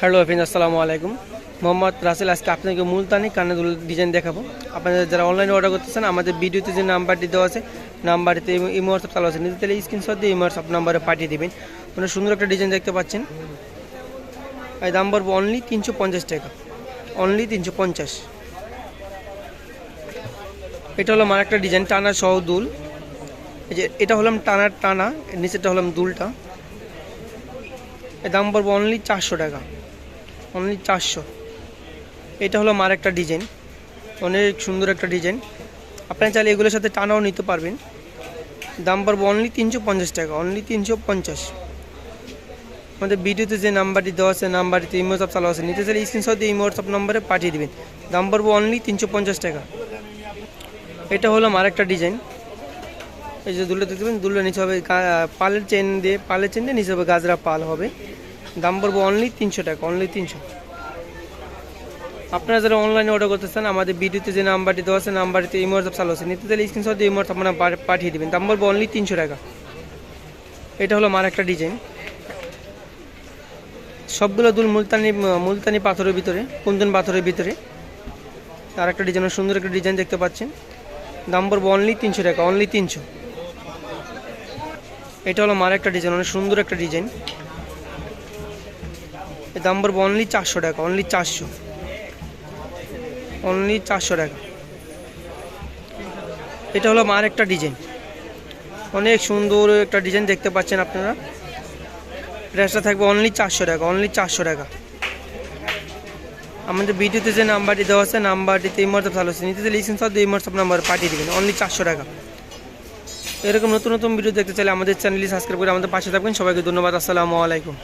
Hello ফিন আসসালামু আলাইকুম। মোহাম্মদ রাসেল, আজকে আপনাকে মুলতানি কানে দুল ডিজাইন দেখাবো। আপনাদের যারা অনলাইনে অর্ডার করতেছেন, আমাদের ভিডিওতে যে নাম্বারটি দেওয়া আছে নাম্বারটিতে ইমো হোয়াটসঅ্যাপ চালু আছে। নিতে তাহলে স্ক্রিনশট দিয়ে ইমো হোয়াটসঅ্যাপ নাম্বারে পাঠিয়ে দেবেন। মানে সুন্দর একটা ডিজাইন দেখতে পাচ্ছেন। এই দাম পড়ব অনলি তিনশো পঞ্চাশ টাকা। অনলি তিনশো পঞ্চাশ। এটা হলো আমার একটা ডিজাইন টানা সহ দুল। এই যে এটা হলাম টানার টানা এর নিচেরটা হলাম দুলটা। এর দাম পড়ব অনলি চারশো টাকা। অনলি চারশো। এটা হলো আমার একটা ডিজাইন। অনেক সুন্দর একটা ডিজাইন। আপনারা চাইলে এগুলোর সাথে টানাও নিতে পারবেন। দাম পড়ব অনলি তিনশো পঞ্চাশ টাকা, অনলি তিনশো পঞ্চাশ। আমাদের ভিডিওতে যে নাম্বারটি দেওয়া আছে, নাম্বারটিতে ইমো হোয়াটসঅ্যাপ চালু আছে। নিতে চাইলে স্ক্রিনশট দিয়ে ইমো হোয়াটসঅ্যাপ নম্বরে পাঠিয়ে দেবেন। দাম পড়ব অনলি তিনশো পঞ্চাশ টাকা। এটা হলো আমার একটা ডিজাইন। এই যে দুলটা দেখতে পাবেন দুলটা নিচে হবে পালের চেন দিয়ে পালের চেন দিয়ে নিচে হবে গাজরা পাল হবে। দাম পড়ব অনলি তিনশো টাকা অনলি তিনশো। আপনারা যারা অনলাইনে অর্ডার করতে চান আমাদের ভিডিওতে যে নাম্বারটি দেওয়া আছে, নাম্বারটিতে হোয়াটসঅ্যাপ চালু আছে। নিতে চাইলে স্ক্রিনশট দিয়ে হোয়াটসঅ্যাপ আপনারা পাঠিয়ে দেবেন। দাম পড়ব অনলি তিনশো টাকা। এটা হলো আমার একটা ডিজাইন সবগুলো দুল মুলতানি মুলতানি পাথরের ভিতরে কুন্দন পাথরের ভিতরে। আর একটা ডিজাইনের সুন্দর একটা ডিজাইন দেখতে পাচ্ছেন। দাম পড়ব অনলি তিনশো টাকা অনলি তিনশো। এটা হলো আমার একটা ডিজাইন অনেক সুন্দর একটা ডিজাইন এর দাম পড়ব অনলি চারশো টাকা অনলি চারশো। অনলি চারশো টাকা। এটা হলো আমার একটা ডিজাইন অনেক সুন্দর একটা ডিজাইন দেখতে পাচ্ছেন আপনারা। প্রাইসটা থাকবে অনলি চারশো টাকা অনলি চারশো টাকা। আমাদের ভিডিওতে যে নাম্বারটি দেওয়া আছে নাম্বারটিতে এই মর্তব চালু আছে, নিতে চাইলে স্ক্রিনশট দিয়ে নাম্বার পাঠিয়ে দেবেন অনলি চারশো টাকা। এরকম নতুন নতুন ভিডিও দেখতে চাইলে আমাদের চ্যানেলটি সাবস্ক্রাইব করে আমাদের পাশে থাকবেন। সবাইকে ধন্যবাদ, আসসালামু আলাইকুম।